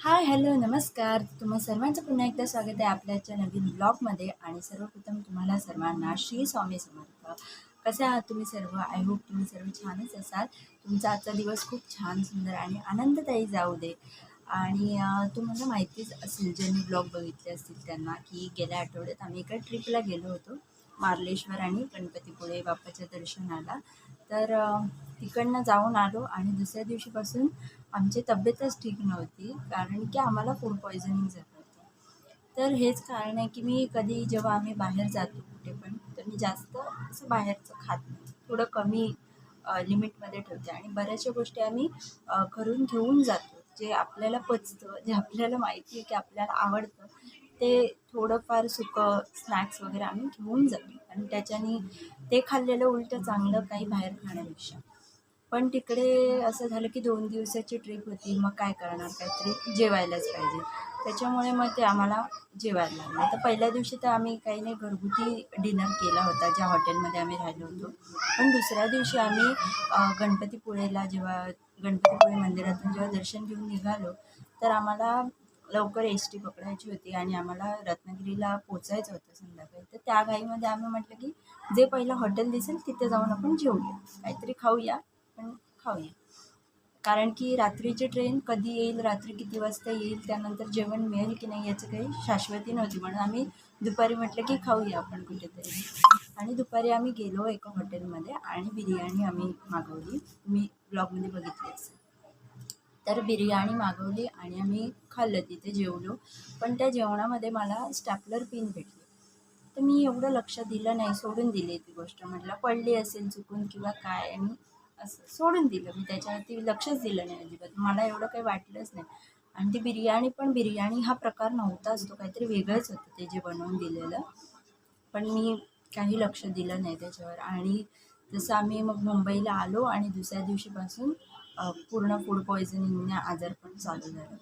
Hi hello नमस्कार. तुम्हा सर्वांचं पुन्हा एकदा स्वागत आहे आपल्याच्या नवीन ब्लॉगमध्ये आणि सर्वप्रथम तुम्हाला सर्वांना श्री स्वामी समर्थ. कसे आहात तुम्ही सर्व? आय होप तुम्ही सर्व छानच असाल. तुमचा आजचा दिवस खूप छान सुंदर आणि आनंददायी जाऊ दे. आणि तुम्हाला माहितीच असेल ज्यांनी ब्लॉग बघितले असतील त्यांना की गेल्या आठवड्यात आम्ही एका ट्रिपला गेलो होतो. मार्लेश्वर आणि गणपतीपुळे बाप्पाच्या दर्शनाला. तर तिकडनं जाऊन आलो आणि दुसऱ्या दिवशीपासून आमची तब्येतच ठीक नव्हती कारण की आम्हाला फूड पॉयझनिंग झालं होतं. तर हेच कारण आहे की मी कधी जेव्हा आम्ही बाहेर जातो कुठे पण तर मी जास्त असं बाहेरचं खात नाही. थोडं कमी लिमिटमध्ये ठेवते आणि बऱ्याचशा गोष्टी आम्ही करून घेऊन जातो जे आपल्याला पचतं जे आपल्याला माहिती आहे की आपल्याला आवडतं ते थोडंफार सुकं स्नॅक्स वगैरे आम्ही घेऊन जातो. आणि त्याच्याने ते खाल्लेलं उलटं चांगलं काही बाहेर खाण्यापेक्षा. पण तिकडे असं झालं की दोन दिवसाची ट्रिप होती. मग काय करणार? काहीतरी जेवायलाच पाहिजे. त्याच्यामुळे मग ते आम्हाला जेवायला लागलं. तर पहिल्या दिवशी तर आम्ही काही नाही घरगुती डिनर केला होता. ज्या हॉटेलमध्ये आम्ही राहिलो होतो. पण दुसऱ्या दिवशी आम्ही गणपतीपुळेला जेव्हा गणपतीपुळे मंदिरातून जेव्हा दर्शन घेऊन निघालो तर आम्हाला लवकर एस टी पकडायची होती आणि आम्हाला रत्नागिरीला पोचायचं होतं संध्याकाळी. तर त्या घाईमध्ये आम्ही म्हटलं की जे पहिलं हॉटेल दिसेल तिथे जाऊन आपण जेवूया. काहीतरी खाऊया पण खाऊया. कारण की रात्रीची ट्रेन कधी येईल रात्री किती वाजता येईल त्यानंतर जेवण मिळेल की नाही याचं काही शाश्वती नव्हती. म्हणून आम्ही दुपारी म्हटलं की खाऊया आपण कुठेतरी. आणि दुपारी आम्ही गेलो एका हॉटेलमध्ये आणि बिर्याणी आम्ही मागवली. मी ब्लॉगमध्ये बघितली असेल. तर बिर्याणी मागवली आणि आम्ही खाल्लं तिथे जेवलो. पण त्या जेवणामध्ये मला स्टॅपलर पिन भेटली. तर मी एवढं लक्ष दिलं नाही सोडून दिली ती गोष्ट. म्हटलं पडली असेल चुकून किंवा काय आणि असं सोडून दिलं. मी त्याच्यावरती लक्षच दिलं नाही अजिबात. मला एवढं काही वाटलंच नाही. आणि ती बिर्याणी पण बिर्याणी हा प्रकार नव्हताच तो काहीतरी वेगळंच होतं ते जे बनवून दिलेलं. पण मी काही लक्ष दिलं नाही त्याच्यावर. आणि जसं आम्ही मग मुंबईला आलो आणि दुसऱ्या दिवशीपासून पूर्ण फूड पॉयझनिंगने आजारपण चालू झालं.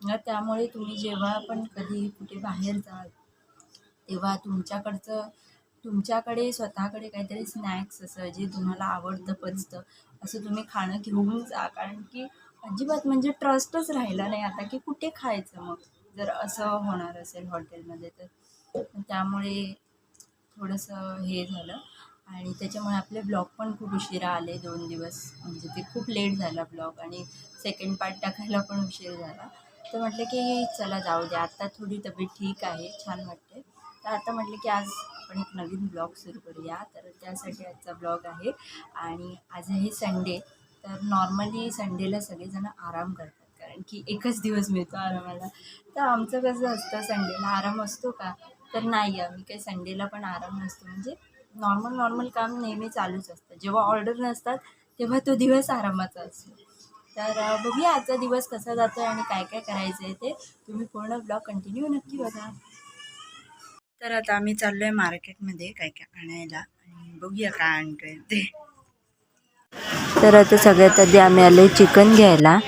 त्यामुळे तुम्ही जेव्हा पण कधी कुठे बाहेर जाल तेव्हा तुमच्याकडचं तुमच्याकडे स्वतःकडे काहीतरी स्नॅक्स असं जे तुम्हाला आवडतं पचतं असं तुम्ही खाणं घेऊन जा. कारण की अजिबात म्हणजे ट्रस्टच राहिला नाही आता की कुठे खायचं मग? जर असं होणार असेल हॉटेलमध्ये तर. त्यामुळे थोडंसं हे झालं. आणि त्याच्यामुळे आपले ब्लॉग पण खूप उशिरा आले दोन दिवस. म्हणजे ते खूप लेट झाला ब्लॉग आणि सेकंड पार्ट टाकायला पण उशीर झाला. तर म्हटलं की चला जाऊ द्या आत्ता थोडी तब्येत ठीक आहे छान वाटते तर आता म्हटलं की आज आपण एक नवीन ब्लॉग सुरू करूया. तर त्यासाठी आजचा ब्लॉग आहे आणि आज आहे संडे. तर नॉर्मली संडेला सगळेजण आराम करतात कारण की एकच दिवस मिळतो आरामाला. तर आमचं कसं असतं संडेला आराम असतो का? तर नाही आम्ही काही संडेला पण आराम नसतो. म्हणजे नॉर्मल नॉर्मल काम नेहमी चालूच असतं. जेव्हा ऑर्डर नसतात तेव्हा तो दिवस आरामाचा असतो. तर बघूया आजचा दिवस कसा जातो आणि काय काय करायचं आहे ते. तुम्ही पूर्ण ब्लॉग कंटिन्यू नक्की बघा. तर आता आम्ही चाललो आहे मार्केटमध्ये काय काय आणायला आणि बघूया काय आणतोय ते. तर आता सगळ्यात आधी आम्ही आलो चिकन घ्यायला.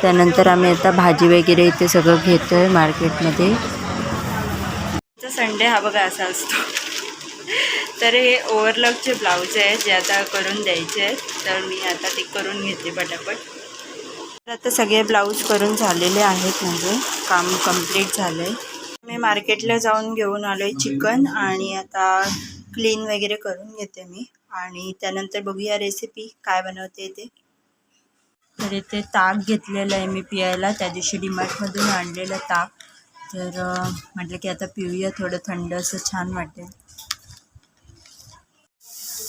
त्यानंतर आम्ही आता भाजी वगैरे इथे सगळं घेतो आहे मार्केटमध्ये संडे हा बघा असा असतो. तर हे ओव्हरलॉकचे ब्लाऊज आहे जे आता करून द्यायचे आहेत. तर मी आता ते करून घेते पटापट. तर आता सगळे ब्लाऊज करून झालेले आहेत म्हणजे काम कंप्लीट झालं आहे मी मार्केटला जाऊन घेऊन आलो आहे चिकन आणि आता क्लीन वगैरे करून घेते मी. आणि त्यानंतर बघूया रेसिपी काय बनवते ते. तर इथे ताक घेतलेलं आहे मी पियायला. त्या दिवशी डीमार्टमधून आणलेलं ताक. तर म्हटलं की आता पिऊया थोडं थंड असं छान वाटेल.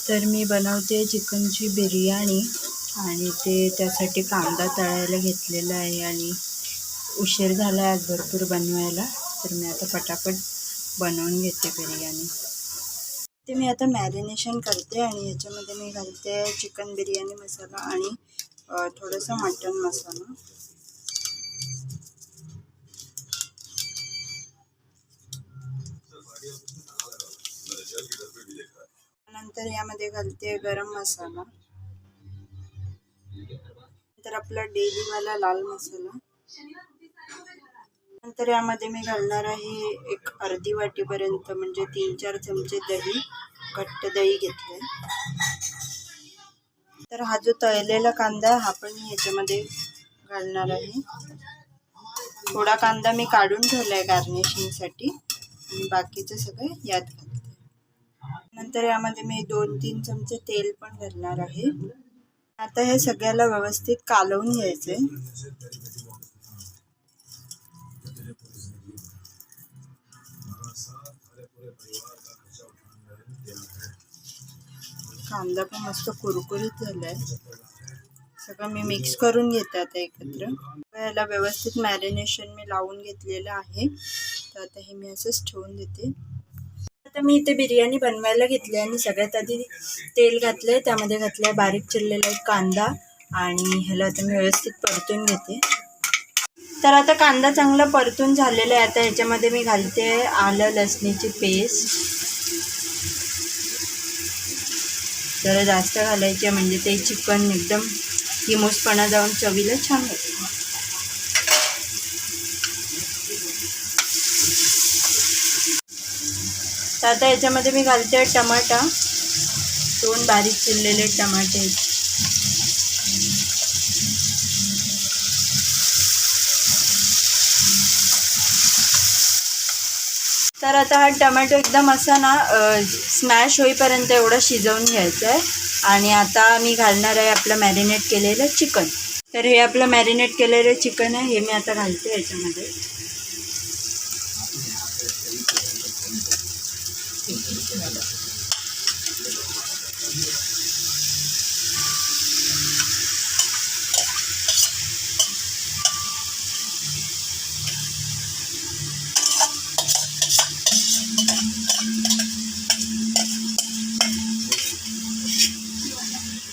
तर मी बनवते चिकनची बिर्याणी. आणि ते त्यासाठी कांदा तळायला घेतलेला आहे आणि उशीर झाला आहे आज भरपूर बनवायला. तर मी आता पटापट बनवून घेते बिर्याणी. ते मी आता मॅरिनेशन करते आणि याच्यामध्ये मी घालते चिकन बिर्याणी मसाला आणि थोडंसं मटन मसाला. नंतर यामध्ये घालते गरम मसाला. नंतर आपला डेलीवाला लाल मसाला. नंतर यामध्ये मी घालणार आहे एक अर्धी वाटीपर्यंत म्हणजे तीन चार चमचे दही घट्ट दही घेतले तर हा जो तळलेला कांदा आहे, हा पण मी याच्यामध्ये घालणार आहे. थोडा कांदा मी काढून ठेवला आहे गार्निशिंगसाठी आणि बाकीचं सगळं यात घालते. नंतर यामध्ये मी दोन तीन चमचे तेल पण घालणार आहे. आता हे सगळ्याला व्यवस्थित कालवून घ्यायचे कांदा पण मस्त कुरकुरीत झालाय. सगळं मी मिक्स करून घेते आता एकत्र. याला व्यवस्थित मॅरिनेशन मी लावून घेतलेलं आहे. तर आता हे मी असंच ठेवून देते. आता मी इथे बिर्याणी बनवायला घेतली आणि सगळ्यात आधी तेल घातलंय त्यामध्ये घातलंय बारीक चिरलेला एक कांदा आणि ह्याला आता मी व्यवस्थित परतून घेते. तर आता कांदा चांगला परतून झालेला आहे आता ह्याच्यामध्ये मी घालते आलं लसणीची पेस्ट. जरा जास्त घालायची म्हणजे ते चिकन एकदम हिमोसपणा जाऊन चवीला छान होते. तर आता याच्यामध्ये मी घालते टमाटा. दोन बारीक चिरलेले टमाटे. तर आता हा टमॅटो एकदम असा ना स्मॅश होईपर्यंत एवढा शिजवून घ्यायचा आहे आणि आता मी घालणार आहे आपलं मॅरिनेट केलेलं चिकन. तर हे आपलं मॅरिनेट केलेलं चिकन आहे हे मी आता घालते याच्यामध्ये.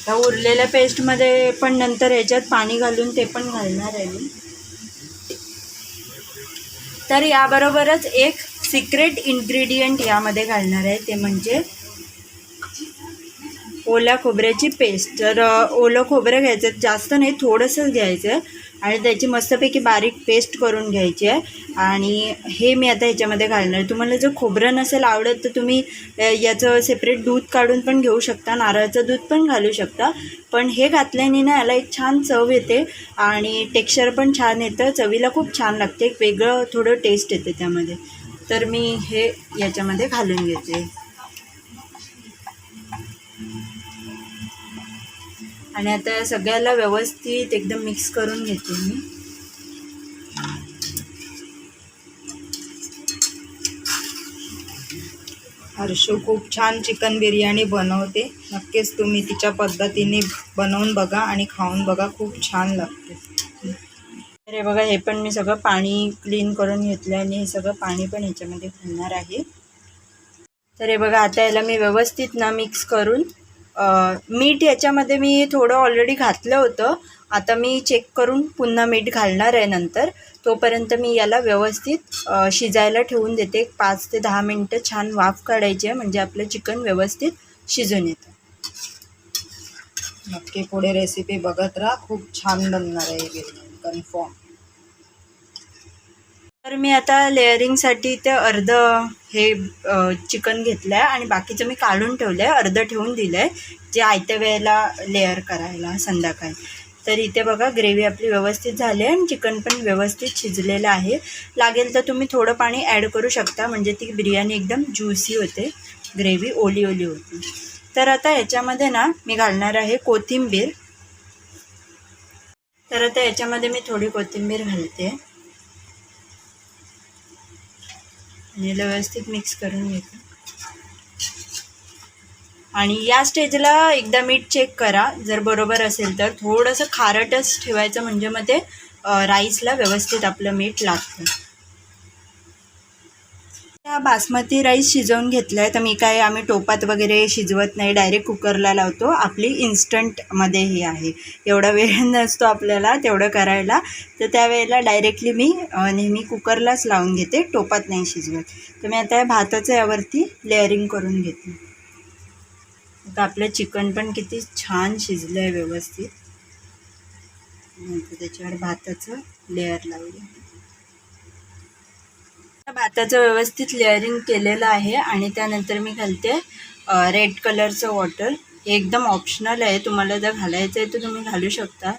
त्या उरलेल्या पेस्टमध्ये पण नंतर याच्यात पाणी घालून ते पण घालणार आहे मी. तर याबरोबरच एक सिक्रेट इन्ग्रेडियंट यामध्ये घालणार आहे ते म्हणजे ओल्या खोबऱ्याची पेस्ट. तर ओलं खोबरं घ्यायचं जास्त नाही थोडंसंच घ्यायचं आहे आणि त्याची मस्तपैकी बारीक पेस्ट करून घ्यायची आहे. आणि हे मी आता ह्याच्यामध्ये घालणार आहे. तुम्हाला जर खोबरं नसेल आवडत तर तुम्ही याचं सेपरेट दूध काढून पण घेऊ शकता नारळाचं दूध पण घालू शकता. पण हे घातल्याने ना याला एक छान चव येते आणि टेक्स्चर पण छान येतं. चवीला खूप छान लागते. एक वेगळं थोडं टेस्ट येते त्यामध्ये. तर मी हे याच्यामध्ये घालून घेते. आणि आता या सगळ्याला व्यवस्थित एकदम मिक्स करून घेते मी. हर्षू खूप छान चिकन बिर्याणी बनवते. नक्कीच तुम्ही तिच्या पद्धतीने बनवून बघा आणि खाऊन बघा. खूप छान लागते. तर हे बघा हे पण मी सगळं पाणी क्लीन करून घेतलं आणि हे सगळं पाणी पण ह्याच्यामध्ये घालणार आहे. तर हे बघा आता याला मी व्यवस्थित ना मिक्स करून मीठ याच्यामध्ये मी थोडं ऑलरेडी घातलं होतं. आता मी चेक करून पुन्हा मीठ घालणार आहे नंतर. तोपर्यंत मी याला व्यवस्थित शिजायला ठेवून देते. पाच ते दहा मिनटं छान वाफ काढायची आहे म्हणजे आपलं चिकन व्यवस्थित शिजून येतं. नक्की पुढे रेसिपी बघत राहा. खूप छान बनणार आहे बिर्याणी. कन्फर्म. तर मी आता लेअरिंगसाठी ते अर्ध हे चिकन घेतलं आहे आणि बाकीचं मी काढून ठेवलं आहे अर्ध ठेवून दिलं आहे जे आयत्या वेळेला लेअर करायला संध्याकाळी. तर इथे बघा ग्रेव्ही आपली व्यवस्थित झाली आहे आणि चिकन पण व्यवस्थित शिजलेलं आहे. लागेल तर तुम्ही थोडं पाणी ॲड करू शकता म्हणजे ती बिर्याणी एकदम ज्युसी होते ग्रेव्ही ओली ओली होती. तर आता याच्यामध्ये ना मी घालणार आहे कोथिंबीर. तर आता याच्यामध्ये मी थोडी कोथिंबीर घालते. आणि याला व्यवस्थित मिक्स करून घेते. आणि या स्टेजला एकदा मीठ चेक करा. जर बरोबर असेल तर. थोडंसं खारटच ठेवायचं म्हणजे मग ते राईसला व्यवस्थित आपलं मीठ लागतं. बासमती राईस शिजवून घेतला आहे तर मी काय आम्ही टोपात वगैरे शिजवत नाही. डायरेक्ट कुकरला लावतो. आपली इन्स्टंटमध्ये हे आहे. एवढा वेळ नसतो आपल्याला तेवढं करायला. तर त्यावेळेला डायरेक्टली मी नेहमी कुकरलाच लावून घेते. टोपात नाही शिजवत. तर मी आता या भाताचं यावरती लेअरिंग करून घेते. आता आपलं चिकन पण किती छान शिजलं आहे व्यवस्थित त्याच्यावर भाताचं लेअर लावलं भाताचं व्यवस्थित लेअरिंग केलेलं आहे आणि त्यानंतर मी घालते रेड कलरचं वॉटर हे एकदम ऑप्शनल आहे. तुम्हाला जर घालायचं आहे तर तुम्ही घालू शकता.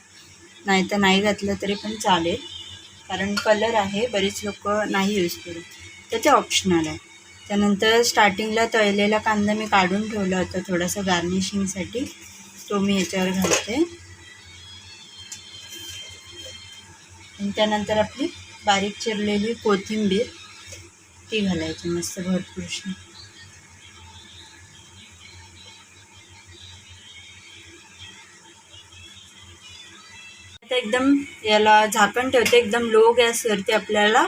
नाही तर नाही घातलं तरी पण चालेल. कारण कलर आहे. बरेच लोक नाही यूज करत. तर ते ऑप्शनल आहे. त्यानंतर स्टार्टिंगला तळलेला कांदा मी काढून ठेवला होता थोडासा गार्निशिंगसाठी तो मी याच्यावर घालते. आणि त्यानंतर आपली बारीक चिरलेली कोथिंबीर. ती घालायची मस्त भरपूरशी आता एकदम याला झाकण ठेवते एकदम लो गॅसवरती आपल्याला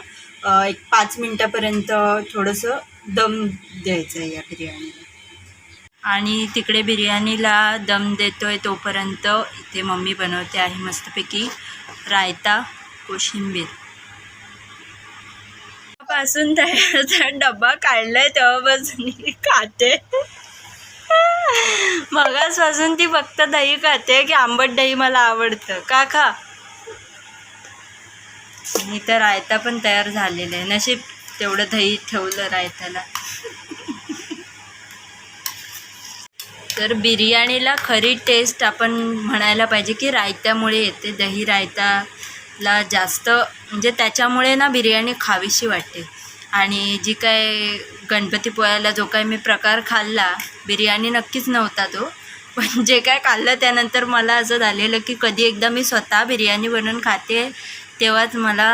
एक पाच मिनटापर्यंत थोडंसं दम द्यायचं आहे या बिर्याणीला. आणि तिकडे बिर्याणीला दम देतोय तोपर्यंत इथे मम्मी बनवते आहे मस्तपैकी रायता कोशिंबीर. पासून त्याचा डब्बा काढलाय तेव्हापासून खाते. मगासपासून ती फक्त दही खाते की आंबट दही मला आवडतं. का खा? आणि तर रायता पण तयार झालेला आहे. नशीब तेवढं दही ठेवलं रायताला तर बिर्याणीला खरी टेस्ट आपण म्हणायला पाहिजे की रायत्यामुळे येते दही रायता ला जास्त म्हणजे त्याच्यामुळे ना बिर्याणी खावीशी वाटते. आणि जी काय गणपती पोळ्याला जो काय मी प्रकार खाल्ला बिर्याणी नक्कीच नव्हता तो. पण जे काय खाल्लं त्यानंतर मला असं झालेलं की कधी एकदा मी स्वतः बिर्याणी बनवून खाते तेव्हाच मला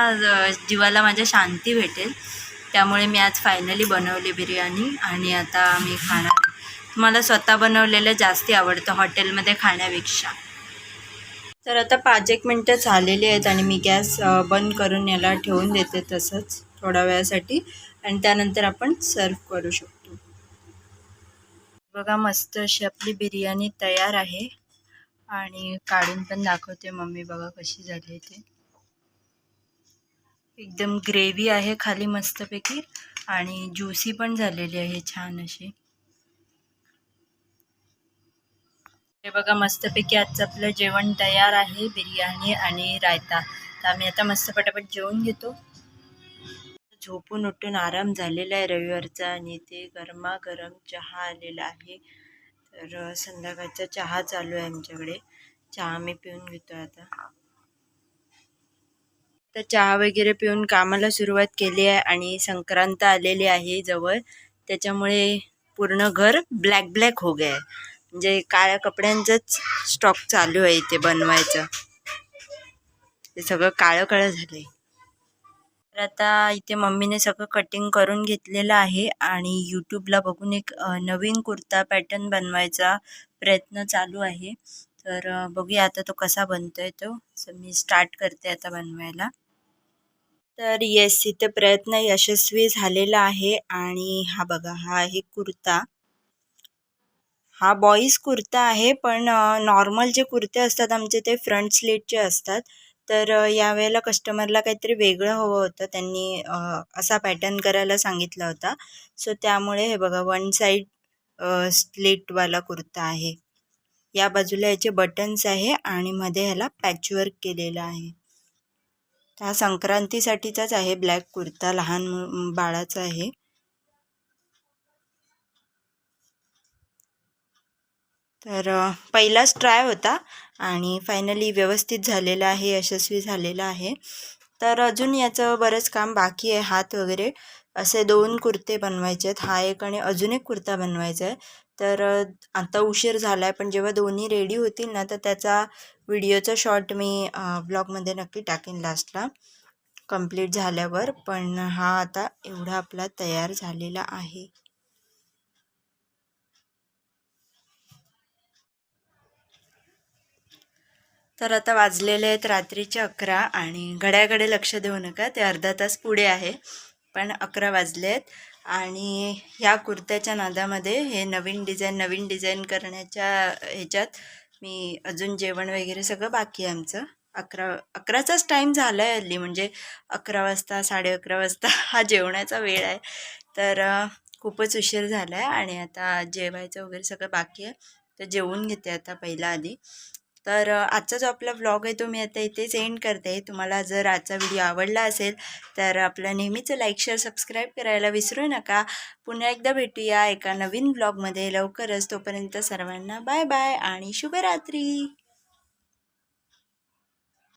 जीवाला माझ्या शांती भेटेल. त्यामुळे मी आज फायनली बनवली बिर्याणी आणि आता मी खाणार. मला स्वतः बनवलेलं जास्ती आवडतं हॉटेलमध्ये खाण्यापेक्षा. तर आता पाच एक मिनटं झालेली आहेत आणि मी गॅस बंद करून याला ठेवून देते तसंच थोड्या वेळासाठी आणि त्यानंतर आपण सर्व करू शकतो. बघा मस्त अशी आपली बिर्याणी तयार आहे आणि काढून पण दाखवते मम्मी बघा कशी झाली आहे ते. एकदम ग्रेव्ही आहे खाली मस्तपैकी आणि ज्युसी पण झालेली आहे छान अशी. हे बघा मस्तपैकी आजचं आपलं जेवण तयार आहे बिर्याणी आणि रायता. तर आम्ही आता मस्त पटापट जेवून घेतो. झोपून उठून आराम झालेला आहे रविवारचा आणि ते गरमागरम चहा आलेला आहे. तर संध्याकाळचा चहा चालू आहे आमच्याकडे. चहा आम्ही पिऊन घेतो आता. तर चहा वगैरे पिऊन कामाला सुरुवात केली आहे आणि संक्रांत आलेली आहे जवळ. त्याच्यामुळे पूर्ण घर ब्लॅक ब्लॅक हो गया आहे. म्हणजे काळ्या कपड्यांचंच स्टॉक चालू आहे इथे बनवायचं. ते सगळं काळं काळं झालंय. तर आता इथे मम्मीने सगळं कटिंग करून घेतलेलं आहे आणि यूट्यूबला बघून एक नवीन कुर्ता पॅटर्न बनवायचा प्रयत्न चालू आहे. तर बघूया आता तो कसा बनतोय तो. मी स्टार्ट करते आता बनवायला. तर येस इथे प्रयत्न यशस्वी झालेला आहे आणि हा बघा हा आहे कुर्ता. हा बॉईज कुर्ता आहे पण नॉर्मल जे कुर्ते असतात आमचे ते फ्रंट स्लीटचे असतात. तर यावेळेला कस्टमरला काहीतरी वेगळं हवं होतं. त्यांनी असा पॅटर्न करायला सांगितला होता. सो त्यामुळे हे बघा वन साईड स्लीटवाला कुर्ता आहे. या बाजूला याचे बटन्स आहे आणि मध्ये ह्याला पॅचवर्क केलेलं आहे. हा संक्रांतीसाठीचाच आहे. ब्लॅक कुर्ता लहान बाळाचा आहे. तर पहिलाच ट्राय होता आणि फायनली व्यवस्थित झालेला आहे यशस्वी झालेला आहे. तर अजून याचं बरंच काम बाकी आहे हात वगैरे. असे दोन कुर्ते बनवायचे आहेत हा एक आणि अजून एक कुर्ता बनवायचा आहे. तर आता उशीर झाला आहे पण जेव्हा दोन्ही रेडी होतील ना तर त्याचा व्हिडिओचा शॉर्ट मी ब्लॉगमध्ये नक्की टाकेन लास्टला कंप्लीट झाल्यावर पण हा आता एवढा आपला तयार झालेला आहे. तर आता वाजलेले आहेत रात्रीचे अकरा आणि घड्याकडे लक्ष देऊ नका ते अर्धा तास पुढे आहे. पण अकरा वाजले आहेत आणि ह्या कुर्त्याच्या नादामध्ये हे नवीन डिझाईन नवीन डिझाईन करण्याच्या ह्याच्यात मी अजून जेवण वगैरे सगळं बाकी आहे आमचं. अकरा अकराचाच टाईम झाला आहे हल्ली म्हणजे अकरा वाजता साडे अकरा वाजता हा जेवणाचा वेळ आहे. तर खूपच उशीर झाला आहे आणि आता जेवायचं वगैरे सगळं बाकी आहे. तर जेवून घेते आता पहिला आधी. तर आजचा जो आपला व्लॉग आहे तो मी आता इथेच सेंड करते. तुम्हाला जर आजचा व्हिडिओ आवडला असेल तर आपलं नेहमीचं लाईक शेअर सबस्क्राईब करायला विसरू नका. पुन्हा एकदा भेटूया एका नवीन ब्लॉगमध्ये लवकरच. तोपर्यंत सर्वांना बाय बाय आणि शुभरात्री!